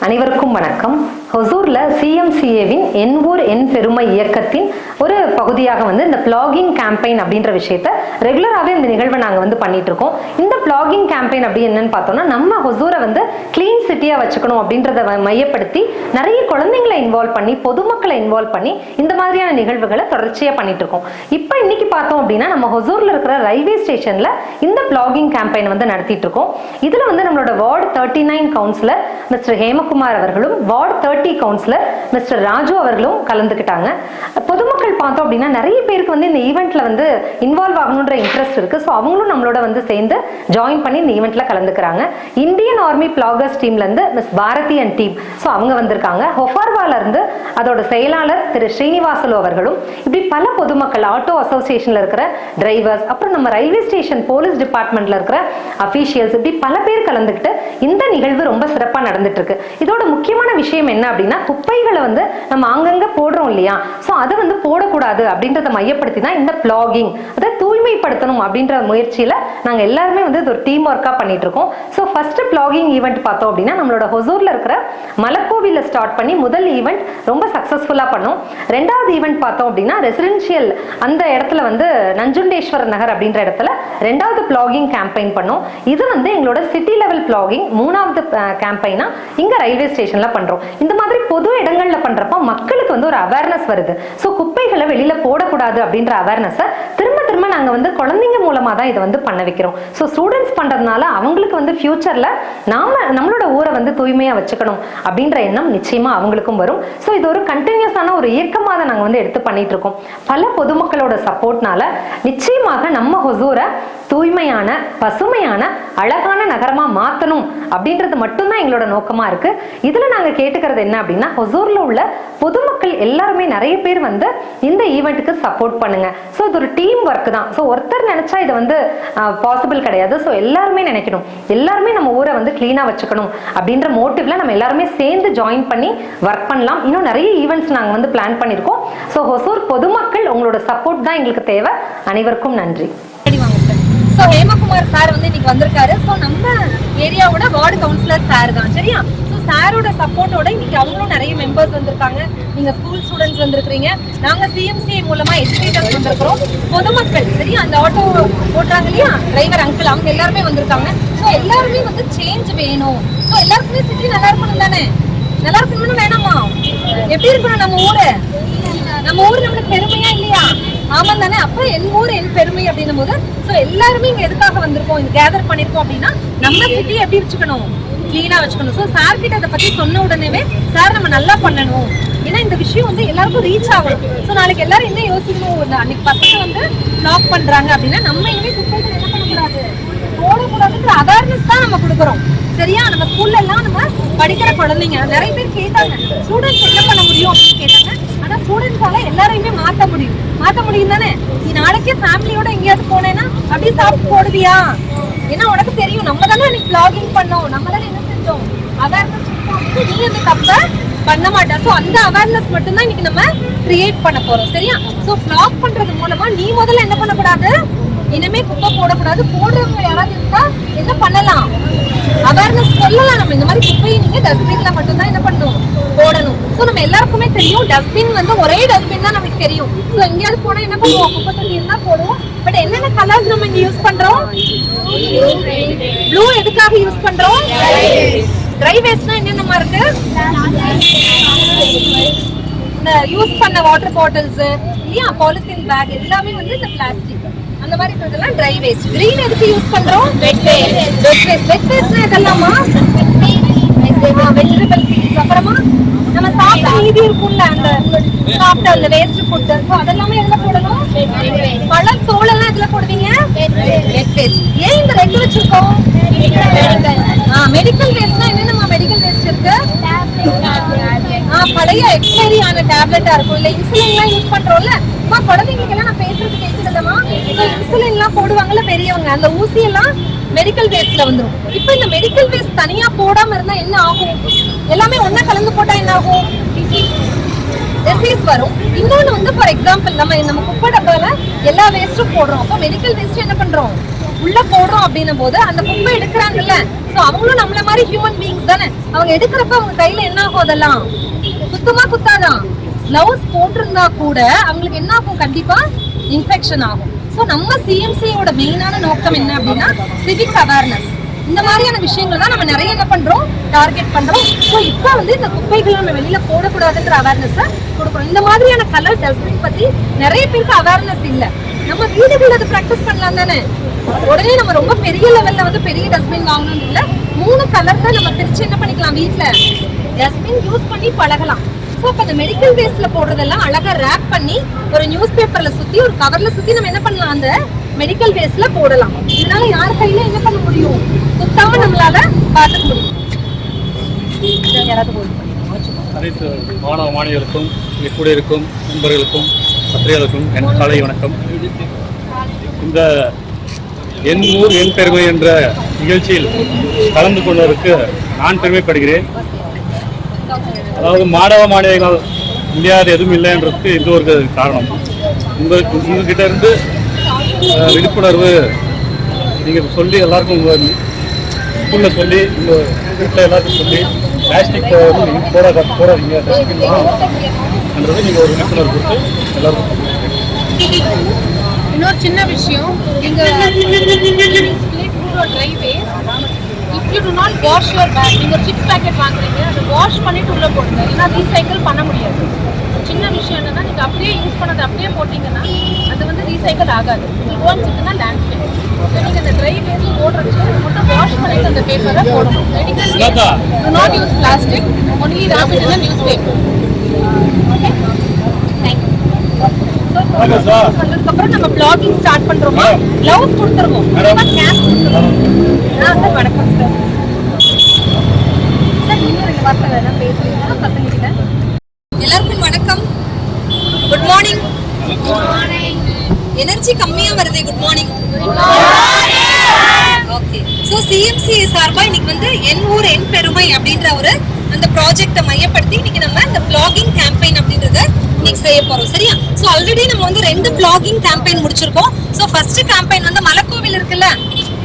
அனைவருக்கும் வணக்கம். ஹொசூர்ல சிஎம்சிஏவின் என் ஊர் என் பெருமை இயக்கத்தின் ஒரு பகுதியாக வந்து இந்த பிளாகிங் கேம்பெயின் அப்படின்ற விஷயத்த ரெகுலராகவே இந்த நிகழ்வை நாங்கள் வந்து பண்ணிட்டு இருக்கோம். இந்த பிளாகிங் கேம்பெயின் அப்படி என்னன்னு பார்த்தோம்னா நம்ம ஹொசூரை வந்து கிளீன் சிட்டியாக வச்சுக்கணும் அப்படின்றத வ- மையப்படுத்தி நிறைய குழந்தைங்களை இன்வால்வ் பண்ணி பொதுமக்களை இன்வால்வ் பண்ணி இந்த மாதிரியான நிகழ்வுகளை தொடர்ச்சியாக பண்ணிட்டு இருக்கோம். இப்போ இன்னைக்கு பார்த்தோம் அப்படின்னா நம்ம ஹொசூரில் இருக்கிற ரயில்வே ஸ்டேஷன்ல இந்த பிளாகிங் கேம்பெயின் வந்து நடத்திட்டு இருக்கோம். இதுல வந்து நம்மளோட ward thirty nine councillor mister Hemakumar அவர்களும் ward thirty councillor mister Raju அவர்களும் கலந்துக்கிட்டாங்க. பொதுமக்கள் பார்த்தோம் அப்படின்னா நிறைய பேருக்கு வந்து இந்த ஈவெண்ட்ல வந்து இன்வால்வ் ஆகணுன்ற இன்ட்ரெஸ்ட் இருக்கு. ஸோ அவங்களும் நம்மளோட வந்து சேர்ந்து ஜாயின் பண்ணி இந்த ஈவெண்ட்ல கலந்துக்கிறாங்க. இந்தியன் ஆர்மி பிளாகர்ஸ் டீம்ல இருந்து miss Bharathi and team so அவங்க வந்திருக்காங்க. ஹொஃபார்வால இருந்து அதோட செயலாளர் திரு ஸ்ரீனிவாசலு அவர்களும் இப்படி பல பொதுமக்கள் ஆட்டோ அசோசியேஷன்ல இருக்கிற டிரைவர்ஸ் அப்புறம் நம்ம ரயில்வே ஸ்டேஷன் போலீஸ் டிபார்ட்மெண்ட்ல இருக்கிற அபிஷியல்ஸ் இப்படி பல பேர் கலந்துக்கிட்டு இந்த நிகழ்வு ரொம்ப சிறப்பா நடந்துட்டு இருக்கு இதோட முக்கியமான விஷயம் என்ன அப்படின்னா குப்பைகளை வந்து நம்ம அங்கங்க போடுறோம் இல்லையா? ஸோ அதை வந்து போடக்கூடாது அப்படின்றத மையப்படுத்தி தான் இந்த பிளாகிங் அதாவது தூய்மைப்படுத்தணும் அப்படின்ற முயற்சியில் நாங்கள் எல்லாருமே வந்து இது ஒரு டீம் ஒர்க்காக பண்ணிட்டு இருக்கோம் ஸோ ஃபர்ஸ்ட் பிளாகிங் ஈவெண்ட் பார்த்தோம் அப்படின்னா நம்மளோட ஹொசூரில் இருக்கிற மலக்கோவிலில் ஸ்டார்ட் பண்ணி முதல் ஈவெண்ட் ரொம்ப சக்ஸஸ்ஃபுல்லாக பண்ணோம். ரெண்டாவது ஈவெண்ட் பார்த்தோம் அப்படின்னா ரெசிடென்ஷியல் அந்த இடத்துல வந்து நஞ்சுண்டேஸ்வரர் நகர் அப்படின்ற இடத்துல ரெண்டாவது பிளாகிங் கேம்பெயின் பண்ணோம். இது வந்து எங்களோட சிட்டி லெவல் பிளாகிங் மூணாவது கேம்பெயினா இங்க ரயில்வே ஸ்டேஷன்ல பண்றோம். இந்த மாதிரி பொது இடங்கள்ல பண்றப்ப மக்களுக்கு வந்து ஒரு அவேர்னஸ் வருது. ஸோ குப்பைகளை வெளியில போடக்கூடாது அப்படின்ற அவேர்னஸை திரும்ப திரும்ப நாங்க வந்து குழந்தைங்க மூலமா தான் இதை வந்து பண்ண வைக்கிறோம். ஸோ ஸ்டூடெண்ட்ஸ் பண்றதுனால அவங்களுக்கு வந்து ஃபியூச்சர்ல நாம நம்மளோட ஊரை வந்து தூய்மையா வச்சுக்கணும் அப்படின்ற எண்ணம் நிச்சயமா அவங்களுக்கும் வரும். ஸோ இது ஒரு கண்டினியூஸான ஒரு இயக்கமாக தான் நாங்கள் வந்து எடுத்து பண்ணிட்டு இருக்கோம். பல பொதுமக்களோட சப்போர்ட்னால நிச்சயமாக நம்ம ஹொசூரை தூய்மையான பசுமையான அழகான நகரமா மாற்றணும் அப்படின்றது மட்டும்தான் எங்களோட நோக்கமாக இருக்கு. இதில் நாங்கள் கேட்டுக்கிறது என்ன அப்படின்னா ஹொசூரில் உள்ள பொதுமக்கள் எல்லாருமே நிறைய பேர் வந்து இந்த ஈவெண்ட்டுக்கு சப்போர்ட் பண்ணுங்க. ஸோ இது ஒரு டீம் ஒர்க் தான். ஸோ ஒருத்தர் நினச்சா இது வந்து பாசிபிள் கிடையாது. ஸோ எல்லாருமே நினைக்கணும். எல்லாருமே நம்ம ஊரை வந்து க்ளீனாக வச்சுக்கணும் அப்படின்ற மோட்டிவ்ல நம்ம எல்லாருமே சேர்ந்து ஜாயின் பண்ணி ஒர்க் பண்ணலாம். இன்னும் நிறைய ஈவெண்ட்ஸ் நாங்கள் வந்து பிளான் பண்ணியிருக்கோம் ஸோ ஹொசூர் பொதுமக்கள் உங்களோட சப்போர்ட் தான் எங்களுக்கு தேவை. அனைவருக்கும் நன்றி. வாங்க. ஸோ ஹேமகுமார் சார் வந்து இன்னைக்கு வந்திருக்காரு. ஸோ நம்ம ஏரியாவோட வார்டு கவுன்சிலர் சார் தான் சரியா? ஸோ சாரோட சப்போர்ட்டோட இன்னைக்கு அவங்களும் நிறைய மெம்பர்ஸ் வந்திருக்காங்க. நீங்க ஸ்கூல் ஸ்டூடெண்ட்ஸ் வந்திருக்கிறீங்க. நாங்க சிஎம்சி மூலமா எஜுகேட்டர்ஸ் வந்திருக்கிறோம். பொதுமக்கள் சரியா? அந்த ஆட்டோ ஓட்டுறாங்க இல்லையா? டிரைவர் அங்கிள் அவங்க எல்லாருமே வந்திருக்காங்க. ஸோ எல்லாருமே வந்து சேஞ்ச் வேணும். ஸோ எல்லாருக்குமே சிட்டி நல்லா இருக்கணும் தானே? நல்லா இருக்கணும்னு வேணாமா? எப்படி இருக்கணும் நம்ம ஊரு? நம்ம ஊர் நம்மளுக்கு பெருமையா இல்லையா? ஆமா தானே அப்ப என் ஊர் என் பெருமை அப்படின்னும் போது சோ எல்லாருமே இங்க எதுக்காக வந்திருக்கோம்? இந்த கேதர் பண்ணிருக்கோம் அப்படின்னா நம்ம சிட்டி எப்படி வச்சுக்கணும்? கிளீனா வச்சுக்கணும். சோ சார் கிட்ட அதை பத்தி சொன்ன உடனேவே சார் நம்ம நல்லா பண்ணணும். ஏன்னா இந்த விஷயம் வந்து எல்லாருக்கும் ரீச் ஆகணும். சோ நாளைக்கு எல்லாரும் என்ன யோசிக்கணும்? அன்னைக்கு பசங்க வந்து லாக் பண்றாங்க அப்படின்னா நம்ம இனிமே குப்பைகள் என்ன பண்ணக்கூடாது? போடக்கூடாதுன்ற அவேர்னஸ் தான் நம்ம கொடுக்குறோம். சரியா? நம்ம ஸ்கூல்ல எல்லாம் நம்ம படிக்கிற குழந்தைங்க நிறைய பேர் கேட்டாங்க. ஸ்டூடெண்ட்ஸ் என்ன பண்ண முடியும் அப்படின்னு கேட்டாங்க. ஆனா ஸ்டூடெண்ட்ஸால எல்லாரையுமே மாத்த முடியும். மாத்த முடியும் தானே? நீ நாளைக்கே ஃபேமிலியோட எங்கேயாவது போனேன்னா அப்படியே சாப்பிட்டு போடுவியா? ஏன்னா உனக்கு தெரியும் நம்ம தானே அன்னைக்கு பிளாகிங் பண்ணோம். நம்ம தானே என்ன செஞ்சோம்? அவேர்னஸ் நீ அந்த தப்ப பண்ண மாட்டா. ஸோ அந்த அவேர்னஸ் மட்டும்தான் இன்னைக்கு நம்ம கிரியேட் பண்ண போறோம். சரியா? ஸோ பிளாக் பண்றது மூலமா நீ முதல்ல என்ன பண்ணக்கூடாது? இனிமே குப்பை போடக்கூடாது. போடுறவங்க யாராவது இருந்தா என்ன பண்ணலாம்? அவேர்னஸ் சொல்லலாம். நம்ம இந்த மாதிரி குப்பையை நீங்க டஸ்ட்பின்ல மட்டும்தான் என்ன பண்ணணும்? போடணும். ஸோ நம்ம எல்லாருக்குமே தெரியும் டஸ்ட்பின் வந்து ஒரே டஸ்ட்பின் தான் நமக்கு தெரியும். ஸோ எங்கேயாவது போனா என்ன பண்ணுவோம்? குப்பை தொட்டி இருந்தா போடுவோம். பட் என்னென்ன கலர்ஸ் நம்ம இங்க யூஸ் பண்றோம்? ப்ளூ எதுக்காக யூஸ் பண்றோம்? ட்ரை வேஸ்ட்னா என்னென்னமா இருக்கு? இந்த யூஸ் பண்ண வாட்டர் பாட்டில்ஸ் இல்லையா பாலித்தீன் பேக் எல்லாமே வந்து இந்த பிளாஸ்டிக் அந்த மாதிரி இருக்கிறதெல்லாம் ட்ரை வேஸ்ட் கிரீன் எதுக்கு யூஸ் பண்றோம்? Wet waste wet waste wet வேஸ்ட்னா இதெல்லாமா? வெஜிடபிள் பீல்ஸ் அப்புறமா நம்ம சாப்பிட்ட மீதி இருக்கும்ல அந்த சாப்பிட்ட அந்த வேஸ்ட் ஃபுட் ஸோ அதெல்லாமே எதுல போடணும்? பழ தோல் எல்லாம் எதுல போடுவீங்க? வெட் வேஸ்ட் ஏன் இந்த ரெட் வச்சிருக்கோம்? மெடிக்கல் வேஸ்ட்னா என்னென்னமா மெடிக்கல் வேஸ்ட் இருக்கு? பழைய எக்ஸ்பைரி ஆன டேப்லெட்டா இருக்கும். இல்ல இன்சுலின்லாம் யூஸ் பண்றோம்ல அம்மா குழந்தைங்களுக்கு எல்லாம் நான் பேசுறது கேக்குதுல்லமா இன்சுலின் எல்லாம் போடுவாங்கல்ல பெரியவங்க அந்த ஊசி எல்லாம் மெடிக்கல் வேஸ்ட்ல வந்துடும் இப்போ இந்த மெடிக்கல் வேஸ்ட் தனியா போடாம இருந்தா என்ன ஆகும்? எல்லாமே ஒன்னா கலந்து போட்டா என்ன ஆகும்? டிசீஸ் வரும். இன்னொன்னு வந்து ஃபார் எக்ஸாம்பிள் நம்ம நம்ம குப்பை டப்பால எல்லா வேஸ்ட்டும் போடுறோம். அப்போ மெடிக்கல் வேஸ்ட் என்ன பண்றோம்? உள்ள போடுறோம் அப்படின்னும் போது அந்த குப்பை எடுக்கிறாங்கல்ல. ஸோ அவங்களும் நம்மள மாதிரி ஹியூமன் பீங்ஸ் தானே. அவங்க எடுக்கிறப்ப அவங்க கையில என்ன ஆகும் அதெல்லாம்? சுத்தமா குத்தாதான். கிளவுஸ் போட்டிருந்தா கூட அவங்களுக்கு என்ன ஆகும்? கண்டிப்பா இன்ஃபெக்ஷன் ஆகும். ஸோ நம்ம சிஎம்சியோட மெயினான நோக்கம் என்ன அப்படின்னா சிவிக் அவேர்னஸ் இந்த மாதிரியான விஷயங்கள் தான் நம்ம நிறைய என்ன பண்றோம்? டார்கெட் பண்றோம். ஸோ இப்போ வந்து இந்த குப்பைகளை நம்ம வெளியில போடக்கூடாதுன்ற அவேர்னஸ் கொடுக்குறோம். இந்த மாதிரியான கலர் டஸ்ட்பின் பத்தி நிறைய பேருக்கு அவேர்னஸ் இல்லை. நம்ம வீடுகளில் அதை ப்ராக்டிஸ் பண்ணலாம் தானே? உடனே நம்ம ரொம்ப பெரிய லெவல்ல வந்து பெரிய டஸ்ட்பின் வாங்கணும் இல்லை மூணு கலர் தான் நம்ம பிரிச்சு என்ன பண்ணிக்கலாம் வீட்டில் டஸ்ட்பின் யூஸ் பண்ணி பழகலாம். ஸோ அப்போ அந்த மெடிக்கல் வேஸ்ட்ல போடுறதெல்லாம் அழகா ரேப் பண்ணி ஒரு நியூஸ் பேப்பர்ல சுத்தி ஒரு கவர்ல சுத்தி நம்ம என்ன பண்ணலாம்? அந்த மெடிக்கல் வேஸ்ட்ல போடலாம். இதனால யார் கையில என்ன பண்ண முடியும்? சுத்தாம நம்மளால பார்த்துக்க முடியும். அனைத்து மாணவ மாணவிகளுக்கும் கூட இருக்கும் நண்பர்களுக்கும் பத்திரிகைகளுக்கும் என் காலை வணக்கம். இந்த என் ஊர் என் பெருமை என்ற நிகழ்ச்சியில் கலந்து கொள்வதற்கு நான் பெருமைப்படுகிறேன். அதாவது மாணவ மாணவிகள் இந்தியாவில் எதுவும் இல்லைன்றதுக்கு இது ஒரு காரணம். உங்களுக்கு உங்ககிட்ட இருந்து விழிப்புணர்வு நீங்கள் சொல்லி எல்லாருக்கும் உங்கள் ஸ்கூலில் சொல்லி உங்கள் வீட்டில் எல்லாருக்கும் சொல்லி பிளாஸ்டிக் நீங்கள் போடாத போடாதீங்க டஸ்ட்பின் என்றது நீங்கள் ஒரு விழிப்புணர்வு கொடுத்து எல்லாருக்கும் இன்னொரு சின்ன விஷயம் நீங்கள் you do not wash your bag நீங்க சிப்ஸ் பேக்கெட் வாங்குறீங்க அதை வாஷ் பண்ணிட்டு உள்ள போடுங்க. ஏன்னா ரீசைக்கிள் பண்ண முடியாது. சின்ன விஷயம் என்னன்னா நீங்க அப்படியே யூஸ் பண்ணதை அப்படியே போட்டீங்கன்னா அது வந்து ரீசைக்கிள் ஆகாது. ஒன்ஸ் இதுனா லேண்ட் ஃபேல் நீங்க இந்த ட்ரை வேஸ்ட் போடுறதுக்கு மட்டும் வாஷ் பண்ணிட்டு அந்த பேப்பரை போடணும். Medical. Do not use plastic only wrap it in newspaper அப்புறம் நம்ம பிளாகிங் ஸ்டார்ட் பண்றோமா. கிளவுஸ் கொடுத்துருவோம். கேப் கொடுத்துருவோம். சார் வணக்கம் சார் சார் இன்னும் ரெண்டு வார்த்தை வேணா பேசுறீங்களா? பசங்க கிட்ட எல்லாருக்கும் வணக்கம். குட் மார்னிங் எனர்ஜி கம்மியா வருதே good morning okay so CMC சார்பா இன்னைக்கு வந்து என் ஊர் என் பெருமை அப்படின்ற ஒரு அந்த ப்ராஜெக்ட்டை மையப்படுத்தி இன்னைக்கு நம்ம இந்த பிளாகிங் கேம்பெயின் அப்படின்றத இன்னைக்கு செய்ய போறோம் சரியா? ஸோ ஆல்ரெடி நம்ம வந்து ரெண்டு பிளாகிங் கேம்பெயின் முடிச்சிருக்கோம். ஸோ ஃபர்ஸ்ட் கேம்பெயின் வந்து மலைக்கோவில் இருக்குல்ல?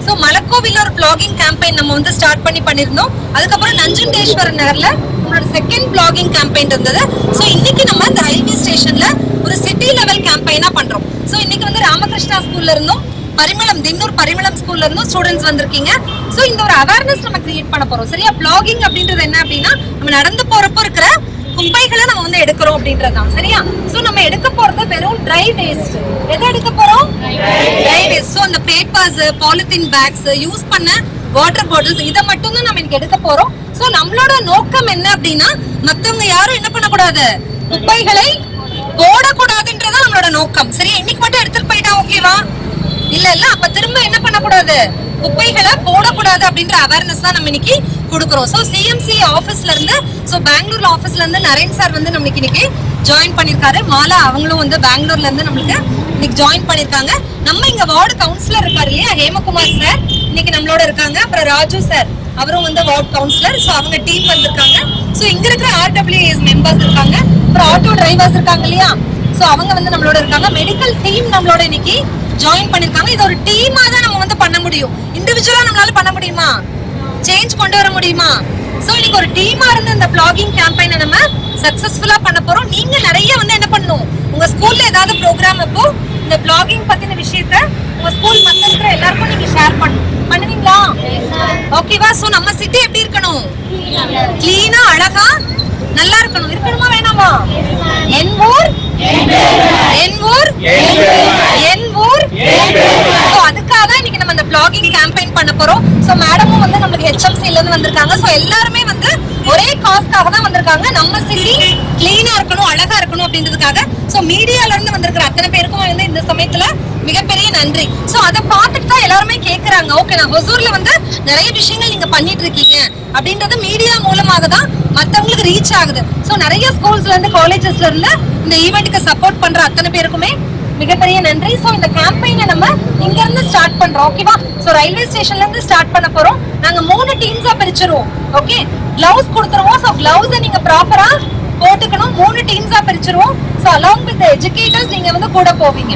ஸோ மலக்கோவில் ஒரு பிளாகிங் கேம்பெயின் நம்ம வந்து ஸ்டார்ட் பண்ணி பண்ணியிருந்தோம். அதுக்கப்புறம் நஞ்சுண்டேஸ்வரர் நகர்ல நம்மளோட செகண்ட் பிளாகிங் கேம்பெயின் இருந்தது. ஸோ இன்னைக்கு நம்ம இந்த ரயில்வே ஸ்டேஷன்ல ஒரு சிட்டி லெவல் கேம்பெயினா பண்றோம். ஸோ இன்னைக்கு வந்து ராமகிருஷ்ணா ஸ்கூல்ல இருந்தும் பரிமளம் தின்னூர் பரிமளம் ஸ்கூல்ல இருந்தும் ஸ்டூடெண்ட்ஸ் வந்திருக்கீங்க. சோ இந்த ஒரு அவேர்னஸ் நம்ம கிரியேட் பண்ண போறோம் சரியா? பிளாகிங் அப்படின்றது என்ன அப்படின்னா நம்ம நடந்து போறப்போ இருக்கிற குப்பைகளை நம்ம வந்து எடுக்கிறோம் அப்படின்றது தான். சரியா? சோ நம்ம எடுக்க போறது வெறும் ட்ரை வேஸ்ட் எதை எடுக்க போறோம்? ட்ரை வேஸ்ட் சோ அந்த பேப்பர்ஸ் பாலித்தீன் பேக்ஸ் யூஸ் பண்ண வாட்டர் பாட்டில்ஸ் இதை மட்டும் தான் நம்ம இன்னைக்கு எடுக்க போறோம். சோ நம்மளோட நோக்கம் என்ன அப்படின்னா மத்தவங்க யாரும் என்ன பண்ணக்கூடாது? குப்பைகளை போடக்கூடாதுன்றதான் நம்மளோட நோக்கம். சரியா? இன்னைக்கு மட்டும் எடுத்துட்டு போயிட்டா ஓகேவா இல்ல இல்ல அப்ப திரும்ப என்ன பண்ணக்கூடாது? குப்பைகளை போடக்கூடாது அப்படின்ற அவேர்னஸ் தான் நம்ம இன்னைக்கு கொடுக்குறோம். ஸோ சிஎம்சி ஆஃபீஸ்ல இருந்து ஸோ பெங்களூர்ல ஆஃபீஸ்ல இருந்து நரேன் சார் வந்து நம்மளுக்கு இன்னைக்கு ஜாயின் பண்ணிருக்காரு. மாலா அவங்களும் வந்து பெங்களூர்ல இருந்து நம்மளுக்கு இன்னைக்கு ஜாயின் பண்ணிருக்காங்க. நம்ம இங்க வார்டு கவுன்சிலர் இருக்காரு இல்லையா? ஹேமகுமார் சார் இன்னைக்கு நம்மளோட இருக்காங்க. அப்புறம் ராஜு சார் அவரும் வந்து வார்டு கவுன்சிலர் ஸோ அவங்க டீம் வந்திருக்காங்க. ஸோ இங்க இருக்கிற ஆர்டபிள்யூஎஸ் மெம்பர்ஸ் இருக்காங்க. அப்புறம் ஆட்டோ டிரைவர்ஸ் இருக்காங்க இல்லையா? ஸோ அவங்க வந்து நம்மளோட இருக்காங்க. மெடிக்கல் டீம் நம்மளோட இன்னைக்கு ஜாயின் பண்ணிருக்காங்க. இது ஒரு டீமா தான் நம்ம வந்து பண்ண முடியும். இண்டிவிஜுவலா நம்மளால பண்ண முடியுமா? சேஞ்ச் கொண்டு வர முடியுமா? சோ இன்னைக்கு ஒரு டீமா இருந்து இந்த பிளாகிங் கேம்பெயினை நம்ம சக்சஸ்ஃபுல்லா பண்ண போறோம். நீங்க நிறைய வந்து என்ன பண்ணணும்? உங்க ஸ்கூல்ல ஏதாவது ப்ரோக்ராம் அப்போ இந்த பிளாகிங் பத்தின விஷயத்த உங்க ஸ்கூல் மத்த இருக்கிற எல்லாருக்கும் நீங்க ஷேர் பண்ணணும் பண்ணுவீங்களா? ஓகேவா சோ நம்ம சிட்டி எப்படி இருக்கணும்? கிளீனா அழகா நல்லா இருக்கணும். இருக்கணுமா வேணாமா? என் ஊர் என் ஊர்? என் ஊர்? ஸோ அதுக்காக இன்னைக்கு நம்ம இந்த பிளாகிங் கேம்பெயின் பண்ண போறோம். ஸோ மேடமும் வந்து நம்மளுக்கு ஹெச்எம்சில இருந்து வந்திருக்காங்க. சோ எல்லாருமே வந்து ஒரே காஸ்க்காக தான் வந்திருக்காங்க. நம்ம சிட்டி கிளீனா இருக்கணும் அழகா இருக்கணும் அப்படின்றதுக்காக. ஸோ மீடியால இருந்து வந்திருக்கிற அத்தனை பேருக்கும் வந்து இந்த சமயத்துல மிகப்பெரிய நன்றி. ஸோ அதை பார்த்துட்டு தான் எல்லாருமே கேக்குறாங்க. ஓகே நான் ஹொசூர்ல வந்து நிறைய விஷயங்கள் நீங்க பண்ணிட்டு இருக்கீங்க அப்படின்றது மீடியா மூலமாக தான் மத்தவங்களுக்கு ரீச் ஆகுது. சோ நிறைய ஸ்கூல்ஸ்ல இருந்து காலேஜஸ்ல இருந்து இந்த ஈவெண்ட்டுக்கு சப்போர்ட் பண்ற அத்தனை பேருக்குமே மிகப்பெரிய நன்றி. சோ இந்த கேம்பெயினை நம்ம இங்க இருந்து ஸ்டார்ட் பண்றோம் ஓகேவா சோ ரயில்வே ஸ்டேஷன்ல இருந்து ஸ்டார்ட் பண்ண போறோம். நாங்க மூணு டீம்ஸா பிரிச்சிருவோம் ஓகே கிளவுஸ் கொடுத்துருவோம். சோ கிளவுஸை நீங்க ப்ராப்பரா போட்டுக்கணும். மூணு டீம்ஸா பிரிச்சிருவோம். சோ அலாங் வித் எஜுகேட்டர்ஸ் நீங்க வந்து கூட போவீங்க.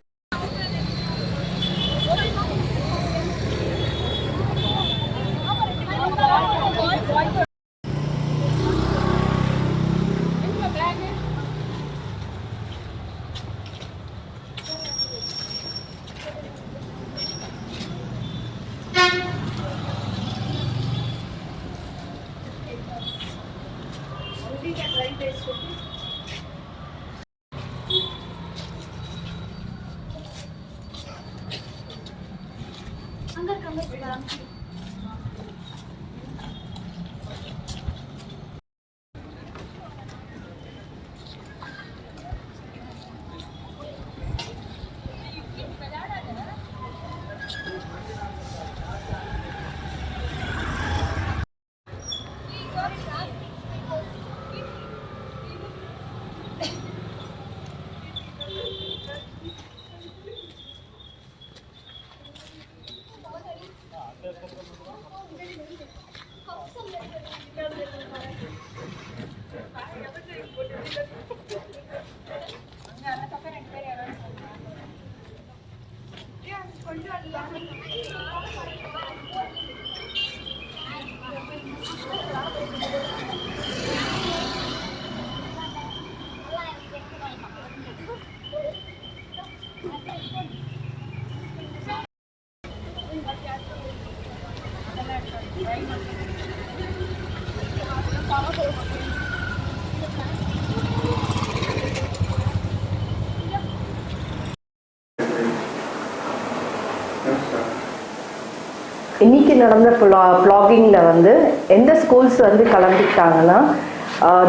இன்னைக்கு நடந்த ப்ளா ப்ளாகிங்கில் வந்து எந்த ஸ்கூல்ஸ் வந்து கலந்துக்கிட்டாங்கன்னா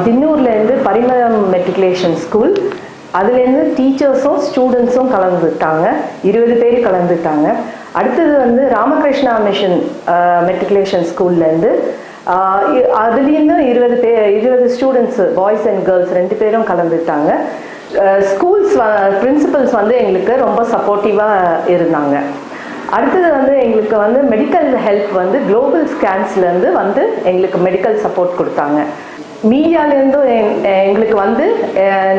தின்னூர்லேருந்து பரிமளம் மெட்ரிகுலேஷன் ஸ்கூல் அதுலேருந்து டீச்சர்ஸும் ஸ்டூடெண்ட்ஸும் கலந்துட்டாங்க இருபது பேர் கலந்துட்டாங்க அடுத்தது வந்து ராமகிருஷ்ணா மிஷன் மெட்ரிகுலேஷன் ஸ்கூல்லேருந்து அதுலேருந்து இருபது பேர் இருபது ஸ்டூடெண்ட்ஸ் பாய்ஸ் அண்ட் கேர்ள்ஸ் ரெண்டு பேரும் கலந்துட்டாங்க ஸ்கூல்ஸ் பிரின்சிபல்ஸ் வந்து எங்களுக்கு ரொம்ப சப்போர்ட்டிவாக இருந்தாங்க. அடுத்தது வந்து எங்களுக்கு வந்து மெடிக்கல் ஹெல்ப் வந்து குளோபல் ஸ்கேன்ஸ்லேருந்து வந்து எங்களுக்கு மெடிக்கல் சப்போர்ட் கொடுத்தாங்க. மீடியாலேருந்தும் எங்களுக்கு வந்து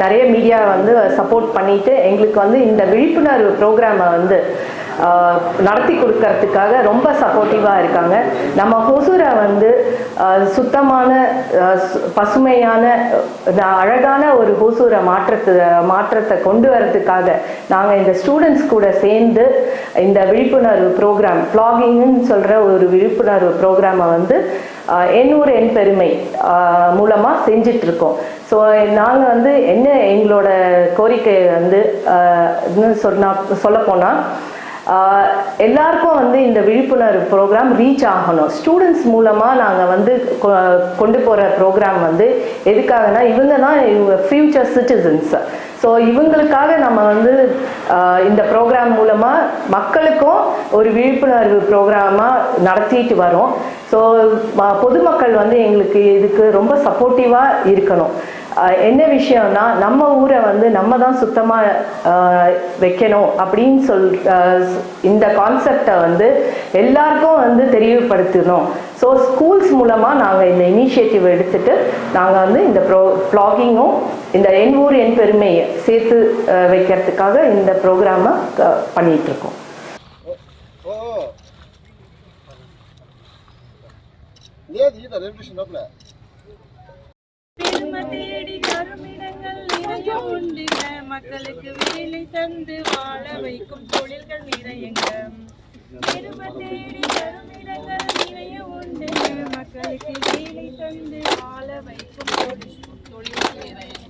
நிறைய மீடியா வந்து சப்போர்ட் பண்ணிட்டு எங்களுக்கு வந்து இந்த விழிப்புணர்வு ப்ரோக்ராமை வந்து நடத்தி கொடுக்கறதுக்காக ரொம்ப சப்போர்ட்டிவாக இருக்காங்க. நம்ம ஹொசூரை வந்து சுத்தமான பசுமையான அழகான ஒரு ஹொசூரை மாற்றத்தை மாற்றத்தை கொண்டு வரதுக்காக நாங்கள் இந்த ஸ்டூடெண்ட்ஸ் கூட சேர்ந்து இந்த விழிப்புணர்வு ப்ரோக்ராம் ப்ளாகிங்னு சொல்கிற ஒரு விழிப்புணர்வு ப்ரோக்ராமை வந்து ஆஹ், என் பெருமை மூலமாக செஞ்சிட்ருக்கோம். ஸோ நாங்கள் வந்து என்ன எங்களோட கோரிக்கை வந்து ஆஹ், சொன்னா சொல்லப்போனால் எல்லாருக்கும் வந்து இந்த விழிப்புணர்வு ப்ரோக்ராம் ரீச் ஆகணும். ஸ்டூடெண்ட்ஸ் மூலமாக நாங்கள் வந்து கொ- கொண்டு போகிற ப்ரோக்ராம் வந்து எதுக்காகனா இவங்க தான் இவங்க ஃபியூச்சர் சிட்டிசன்ஸ் ஸோ இவங்களுக்காக நம்ம வந்து இந்த ப்ரோக்ராம் மூலமாக மக்களுக்கும் ஒரு விழிப்புணர்வு ப்ரோக்ராமாக நடத்திட்டு வரோம். ஸோ பொதுமக்கள் வந்து எங்களுக்கு இதுக்கு ரொம்ப சப்போர்ட்டிவாக இருக்கணும். என்ன விஷயம்னா நம்ம ஊரை வந்து நம்ம தான் சுத்தமாக வைக்கணும் அப்படின்னு சொல் இந்த கான்செப்டை வந்து எல்லாருக்கும் வந்து தெளிவுபடுத்தணும் ஸோ ஸ்கூல்ஸ் மூலமாக நாங்கள் இந்த இனிஷியேட்டிவ் எடுத்துகிட்டு நாங்கள் வந்து இந்த ப்ரோ ப்ளாகிங்கும் இந்த என் ஊர் என் பெருமையை சேர்த்து வைக்கிறதுக்காக இந்த ப்ரோக்ராமை பண்ணிகிட்ருக்கோம் இருக்கோம் பெருமை தேடி கருமிடங்கள் நிறைய உண்டுங்க மக்களுக்கு வேலை தந்து வாழ வைக்கும் தொழில்கள் நிறையங்க பெருமை தேடி கருமிடங்கள் நிறைய உண்டுங்க மக்களுக்கு வேலை தந்து வாழ வைக்கும் தொழில்கள் நிறையங்க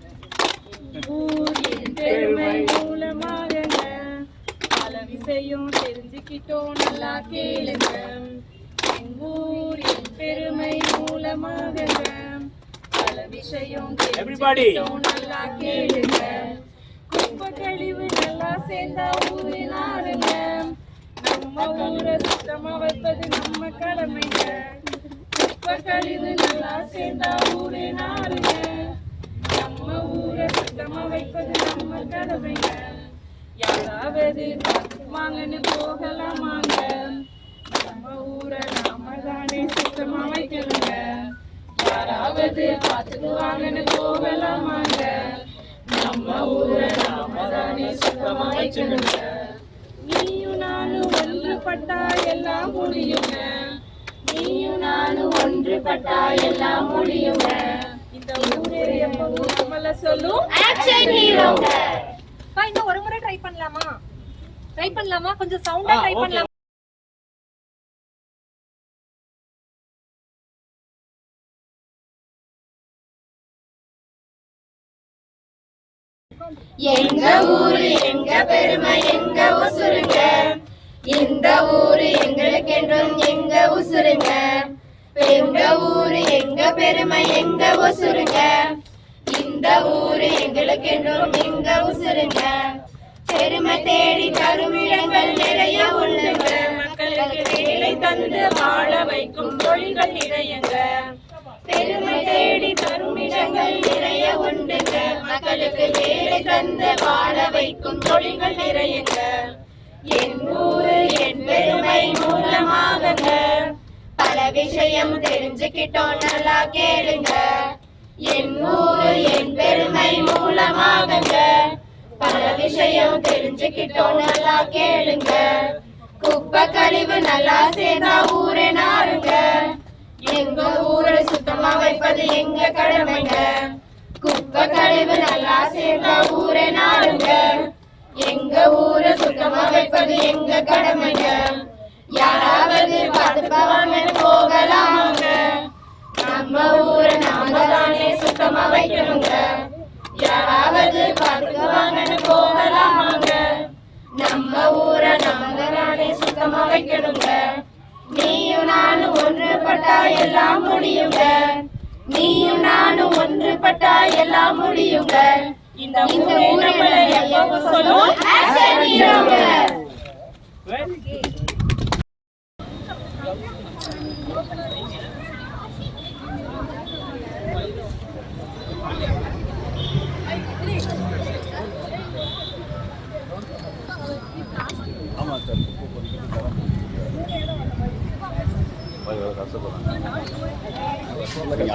ஊரின் பெருமை மூலமாக பல விஷயம் தெரிஞ்சுக்கிட்டோம் நல்லா கேளுங்க. என் ஊரின் பெருமை மூலமாகங்க விஷயம் தெரிஞ்சுக்கிட்டோம் நல்லா கேளுங்க. குப்பை கழிவு நல்லா சேர்ந்தா ஊரு நாருங்க நம்ம ஊரை சுத்தமா வைப்பது நம்ம கடமைங்க. குப்பை கழிவு நல்லா சேர்ந்தா ஊரு நாருங்க நம்ம ஊரை சுத்தமா வைப்பது நம்ம கடமைங்க. யாராவது வாங்கன்னு போகலாமாங்க? நம்ம ஊரை நாம தானே சுத்தமா வைக்கணுங்க யாராவது பார்த்துக்குவாங்கன்னு போகலாமாங்க நம்ம ஊரை நாம தானே சுத்தமா வைக்கணுங்க நீயும் நானும் ஒன்றுபட்டா எல்லாம் முடியுங்க. நீயும் நானும் ஒன்றுபட்டா எல்லாம் முடியுங்க. இந்த ஊரே எப்பவும் நம்மள சொல்லும்? அக்கா, இன்னும் ஒரு முறை ட்ரை பண்ணலாமா? ட்ரை பண்ணலாமா? கொஞ்சம் சவுண்டா ட்ரை பண்ணலாமா? எங்க ஊரு எங்க பெருமை எங்க உசுருங்க? இந்த ஊரு எங்களுக்கு என்றும் எங்க உசுருங்க? எங்க ஊரு எங்க பெருமை எங்க உசுருங்க? இந்த ஊரு எங்களுக்கு என்றும் எங்க உசுருங்க? பெருமை தேடி தரும் இடங்கள் நிறைய உள்ளுங்க மக்களுக்கு வேலை தந்து வாழ வைக்கும் தொழில்கள் நிறையங்க. பெருமை தேடி தரும் இடங்கள் நிறைய உண்டுங்க. மக்களுக்கு வேலை தந்து வாழ வைக்கும் தொழில்கள் நிறையுங்க. என் ஊரு என் பெருமை மூலமாகங்க. பல விஷயம் தெரிஞ்சுக்கிட்டோம் நல்லா கேளுங்க. என் ஊரு என் பெருமை மூலமாகங்க. பல விஷயம் தெரிஞ்சுக்கிட்டோம் நல்லா கேளுங்க. குப்பை கழிவு நல்லா சேர்ந்தா ஊரே நாருங்க எங்க ஊரை சுத்தமா வைப்பது எங்க கடமைங்க? குப்பை கழிவு நல்லா சேர்ந்தா ஊரை நாடுங்க. எங்க ஊரை சுத்தமா வைப்பது எங்க கடமைங்க? யாராவது பார்த்து போவாங்க போகலாமாங்க. நம்ம ஊரை நாம தானே சுத்தமா வைக்கணுங்க. யாராவது பார்த்து பார்த்துக்குவாங்கன்னு போகலாமாங்க. நம்ம ஊரை நாம தானே சுத்தமா வைக்கணுங்க. நீயும் நானும் ஒன்றுபட்டா எல்லாம் முடியுங்க. நீயும் நானும் ஒன்றுபட்டா எல்லாம் முடியுங்க. இந்த இந்த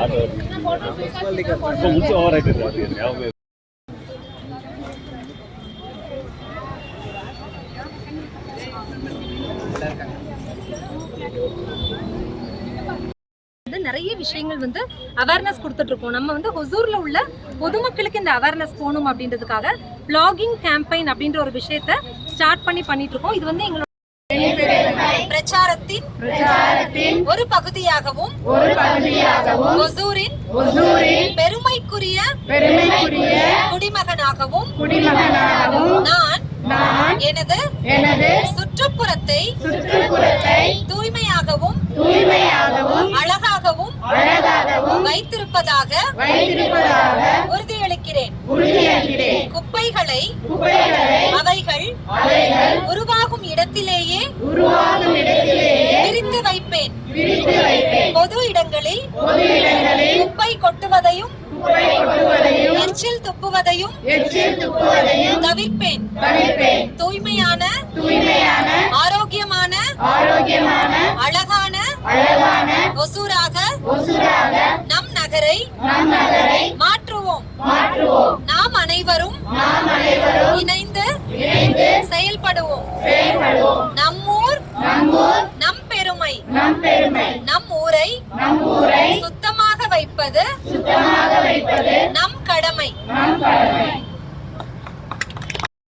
வந்து நிறைய விஷயங்கள் வந்து அவேர்னஸ் கொடுத்துட்டு இருக்கோம் நம்ம வந்து ஹொசூர்ல உள்ள பொதுமக்களுக்கு இந்த அவேர்னஸ் போகணும் அப்படின்றதுக்காக பிளாகிங் கேம்பெயின் அப்படின்ற ஒரு விஷயத்த ஸ்டார்ட் பண்ணி பண்ணிட்டு இருக்கோம் இது வந்து எங்களோட பிரச்சாரத்தின் ஒரு பகுதியாகவும் ஒரு பகுதியாகவும் ஒசூரில் பெருமைக்குரிய பெருமைக்குரிய குடிமகனாகவும் குடிமகனாகவும் நான் நான் எனது எனது சுற்றுப்புறத்தை சுற்றுப்புறத்தை தூய்மையாகவும் தூய்மையாகவும் அழகாகவும் அழகாகவும் வைத்திருப்பதாக வைத்திருப்பதாக உறுதியளிக்கிறேன். உறுதியளிக்கிறேன். குப்பைகளை குப்பைகளை அவைகள் அவைகள் உருவாகும் இடத்திலேயே உருவாகும் இடத்திலேயே பிரித்து வைப்பேன். பிரித்து வைப்பேன். பொது இடங்களில் பொது இடங்களில் குப்பை கொட்டுவதையும் குப்பை கொட்டுவதையும் எச்சில் துப்புவதையும் எச்சில் துப்புவதையும் தவிர்ப்பேன். தவிர்ப்பேன். தூய்மையான தூய்மையான ஆரோக்கியமான ஆரோக்கியமான அழகான ஒசூராக நம் நகரை நம் நகரை மாற்றுவோம். மாற்றுவோம். நாம் அனைவரும் நாம் அனைவரும் இணைந்து இணைந்து செயல்படுவோம். செயல்படுவோம். நம்மூர் நம்மூர் நம் பெருமை. நம் பெருமை. நம் ஊரை நம் ஊரை சுத்தமாக வைப்பது சுத்தமாக வைப்பது நம் கடமை. நம் கடமை.